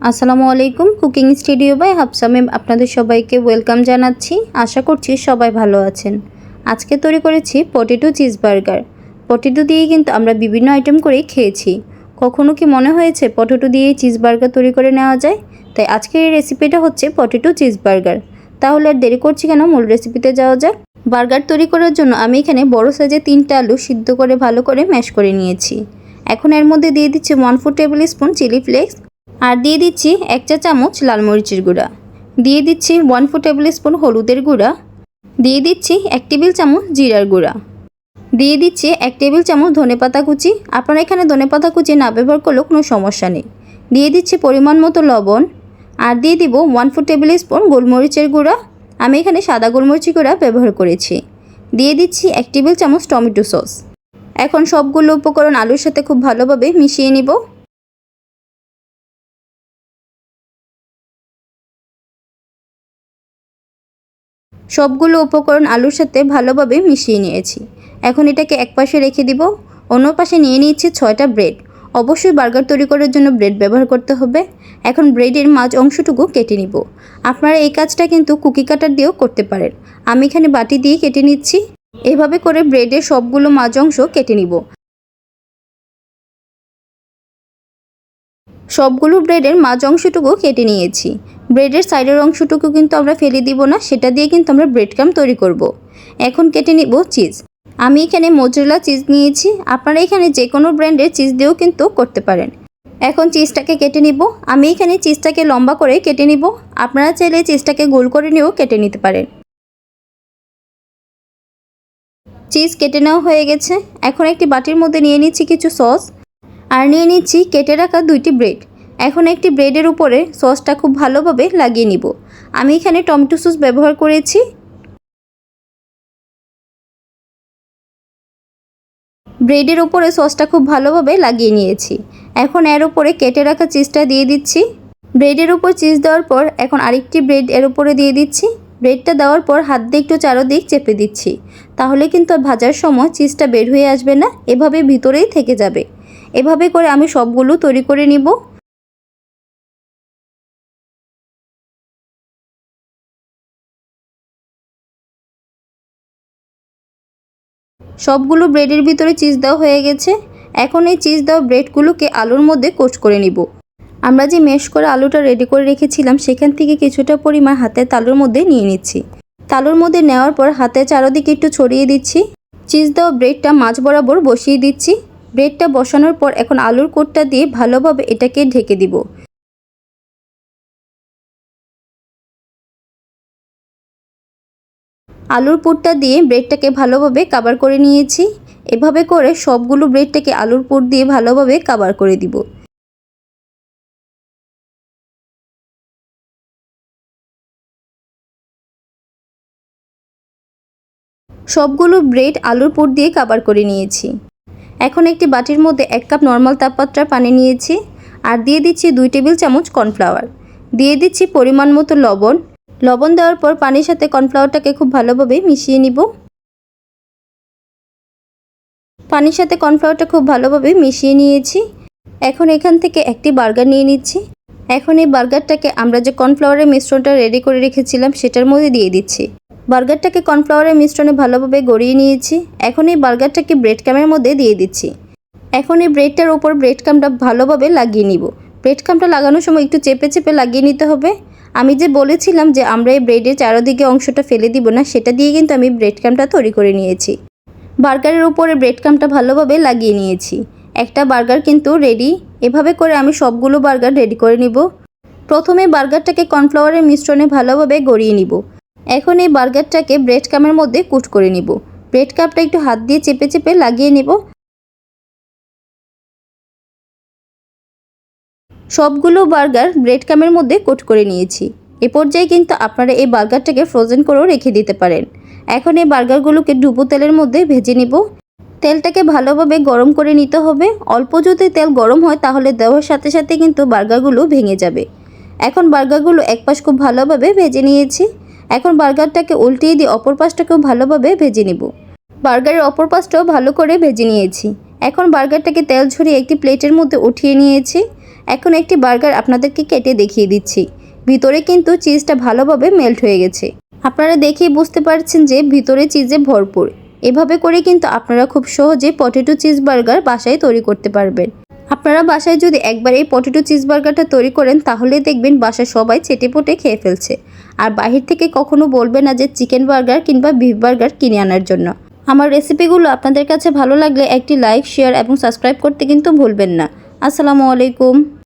আসসালামু আলাইকুম, cooking studio by হাফসামে আপনাদের সবাইকে ওয়েলকাম জানাচ্ছি। আশা করছি সবাই ভালো আছেন। আজকে তৈরি করেছি পটেটো চিজ বার্গার। পটেটো দিয়ে কিন্তু আমরা বিভিন্ন আইটেম করেই খেয়েছি। কখনো কি মনে হয়েছে পটেটো দিয়ে চিজ বার্গার তৈরি করে নেওয়া যায়? তাই আজকের এই রেসিপিটা হচ্ছে পটেটো চিজ বার্গার। তাহলে আর দেরি করছি কেন? মূল রেসিপিতে যাওয়া যাক। বার্গার তৈরি করার জন্য আমি এখানে বড় সাইজে তিনটা আলু সিদ্ধ করে ভালো করে ম্যাশ করে নিয়েছি। এখন এর মধ্যে দিয়ে দিচ্ছি one four tablespoon chilli flakes আর দিয়ে দিচ্ছি এক চা চামচ লাল মরিচের গুঁড়া। দিয়ে দিচ্ছি ওয়ান ফোর টেবিল স্পুন হলুদের গুঁড়া। দিয়ে দিচ্ছি এক টেবিল চামচ জিরার গুঁড়া। দিয়ে দিচ্ছি এক টেবিল চামচ ধনেপাতা কুচি। আপনারা এখানে ধনেপাতা কুচি না ব্যবহার করলেও কোনো সমস্যা নেই। দিয়ে দিচ্ছি পরিমাণ মতো লবণ। আর দিয়ে দিব ওয়ান ফোর টেবিল স্পুন গোলমরিচের গুঁড়া। আমি এখানে সাদা গোলমরিচের গুঁড়া ব্যবহার করেছি। দিয়ে দিচ্ছি এক টেবিল চামচ টমেটো সস। এখন সবগুলো উপকরণ আলুর সাথে খুব ভালোভাবে মিশিয়ে নিব। সবগুলো উপকরণ আলুর সাথে ভালোভাবে মিশিয়ে নিয়েছি। এখন এটাকে এক পাশে রেখে দিব। অন্য পাশে নিয়ে নিয়েছি ছয়টা ব্রেড। অবশ্যই বার্গার তৈরি করার জন্য ব্রেড ব্যবহার করতে হবে। এখন ব্রেডের মাঝ অংশটুকু কেটে নিব। আপনারা এই কাজটা কিন্তু কুকি কাটার দিয়েও করতে পারেন। আমি এখানে বাটি দিয়ে কেটে নিচ্ছি। এভাবে করে ব্রেডের সবগুলো মাঝ অংশ কেটে নিব। সবগুলো ব্রেডের মাঝ অংশটুকু কেটে নিয়েছি। ব্রেডের সাইডের অংশটুকু কিন্তু আমরা ফেলে দিব না, সেটা দিয়ে কিন্তু আমরা ব্রেড ক্রাম তৈরি করব। এখন কেটে নিব চিজ। আমি এখানে মোজরেলা চিজ নিয়েছি। আপনারা এখানে যে কোনো ব্র্যান্ডের চিজ দিয়েও কিন্তু করতে পারেন। এখন চিজটাকে কেটে নিব। আমি এখানে চিজটাকে লম্বা করে কেটে নিব। আপনারা চাইলে চিজটাকে গোল করে নিয়েও কেটে নিতে পারেন। চিজ কেটে নেওয়া হয়ে গেছে। এখন একটি বাটির মধ্যে নিয়ে নিচ্ছি কিছু সস। আর নিয়ে নিচ্ছি কেটে রাখা দুইটি ব্রেড। এখন একটি ব্রেডের উপরে সসটা খুব ভালোভাবে লাগিয়ে নিব। আমি এখানে টমেটো সস ব্যবহার করেছি। ব্রেডের উপরে সসটা খুব ভালোভাবে লাগিয়ে নিয়েছি। এখন এর উপরে কেটে রাখা চিজটা দিয়ে দিচ্ছি। ব্রেডের উপর চিজ দেওয়ার পর এখন আরেকটি ব্রেড এর উপরে দিয়ে দিচ্ছি। ব্রেডটা দেওয়ার পর হাত দিয়ে একটু চারোদিক চেপে দিচ্ছি। তাহলে কিন্তু ভাজার সময় চিজটা বের হয়ে আসবে না, এভাবে ভিতরেই থেকে যাবে। এভাবে করে আমি সবগুলো তৈরি করে নিব। সবগুলো ব্রেডের ভিতরে চিজ দেওয়া হয়ে গেছে। এখন এই চিজ দেওয়া ব্রেডগুলোকে আলুর মধ্যে কোচ করে নিব। আমরা যে মেশ করে আলুটা রেডি করে রেখেছিলাম, সেখান থেকে কিছুটা পরিমাণ হাতের তালুর মধ্যে নিয়ে নিচ্ছি। তালুর মধ্যে নেওয়ার পর হাতে চারোদিকে একটু ছড়িয়ে দিচ্ছি। চিজ দেওয়া ব্রেডটা মাছ বরাবর বসিয়ে দিচ্ছি। ব্রেডটা বসানোর পর এখন আলুর কোটটা দিয়ে ভালোভাবে এটাকে ঢেকে দিব। আলুর পুরটা দিয়ে ব্রেডটাকে ভালোভাবে কাবার করে নিয়েছি। এভাবে করে সবগুলো ব্রেডটাকে আলুর পুর দিয়ে ভালোভাবে কাবার করে দিব। সবগুলো ব্রেড আলুর পুর দিয়ে কাবার করে নিয়েছি। এখন একটি বাটির মধ্যে এক কাপ নর্মাল তাপমাত্রার পানি নিয়েছি আর দিয়ে দিচ্ছি দুই টেবিল চামচ কর্নফ্লাওয়ার দিয়ে দিচ্ছি পরিমাণ মতো লবণ। লবণ দেওয়ার পর পানির সাথে কর্নফ্লাওয়ারটাকে খুব ভালোভাবে মিশিয়ে নিব। পানির সাথে কর্নফ্লাওয়ারটা খুব ভালোভাবে মিশিয়ে নিয়েছি। এখন এখান থেকে একটি বার্গার নিয়ে নিচ্ছি। এখন এই বার্গারটাকে আমরা যে কর্নফ্লাওয়ারের মিশ্রণটা রেডি করে রেখেছিলাম, সেটার মধ্যে দিয়ে দিচ্ছি। বার্গারটাকে কর্নফ্লাওয়ারের মিশ্রণে ভালোভাবে গড়িয়ে নিয়েছি। এখন এই বার্গারটাকে ব্রেড ক্যামের মধ্যে দিয়ে দিচ্ছি। এখন এই ব্রেডটার ওপর ব্রেড ক্যামটা ভালোভাবে লাগিয়ে নিব। ব্রেড ক্যামটা লাগানোর সময় একটু চেপে চেপে লাগিয়ে নিতে হবে। আমি যে বলেছিলাম যে আমরা এই ব্রেডের চারোদিকে অংশটা ফেলে দিব না, সেটা দিয়ে কিন্তু আমি ব্রেড ক্যামটা তৈরি করে নিয়েছি। বার্গারের উপরে ব্রেড ক্যামটা ভালোভাবে লাগিয়ে নিয়েছি। একটা বার্গার কিন্তু রেডি। এভাবে করে আমি সবগুলো বার্গার রেডি করে নিব। প্রথমে বার্গারটাকে কর্নফ্লাওয়ারের মিশ্রণে ভালোভাবে গড়িয়ে নিব। এখন এই বার্গারটাকে ব্রেড কামের মধ্যে কুট করে নিব। ব্রেড কাপটা একটু হাত দিয়ে চেপে চেপে লাগিয়ে নেব। সবগুলো বার্গার ব্রেড কামের মধ্যে কোট করে নিয়েছি। এ পর্যায়ে কিন্তু আপনারা এই বার্গারটাকে ফ্রোজেন করেও রেখে দিতে পারেন। এখন এই বার্গারগুলোকে ডুবো তেলের মধ্যে ভেজে নিব। তেলটাকে ভালোভাবে গরম করে নিতে হবে। অল্প যদি তেল গরম হয় তাহলে দেওয়ার সাথে সাথে কিন্তু বার্গারগুলো ভেঙে যাবে। এখন বার্গারগুলো এক পাশ খুব ভালোভাবে ভেজে নিয়েছি। এখন বার্গারটাকে উল্টিয়ে দিয়ে অপর পাশটাকেও ভালোভাবে ভেজে নিব। বার্গারের অপর পাশটাও ভালো করে ভেজে নিয়েছি। এখন বার্গারটাকে তেল ঝরিয়ে একটি প্লেটের মধ্যে উঠিয়ে নিয়েছি। এখন একটি বার্গার আপনাদেরকে কেটে দেখিয়ে দিচ্ছি। ভিতরে কিন্তু চিজটা ভালোভাবে মেল্ট হয়ে গেছে। আপনারা দেখেই বুঝতে পারছেন যে ভিতরে চিজে ভরপুর। এভাবে করে কিন্তু আপনারা খুব সহজে পটেটো চিজ বার্গার বাসায় তৈরি করতে পারবেন। আপনারা বাসায় যদি একবার এই পটেটো চিজ বার্গারটা তৈরি করেন, তাহলে দেখবেন বাসায় সবাই চেটেপটে খেয়ে ফেলছে। আর বাহির থেকে কখনো বলবে না যে চিকেন বার্গার কিংবা বিফ বার্গার কিনে আনার জন্য। আমার রেসিপিগুলো আপনাদের কাছে ভালো লাগলে একটি লাইক, শেয়ার এবং সাবস্ক্রাইব করতে কিন্তু ভুলবেন না। আসসালামু আলাইকুম।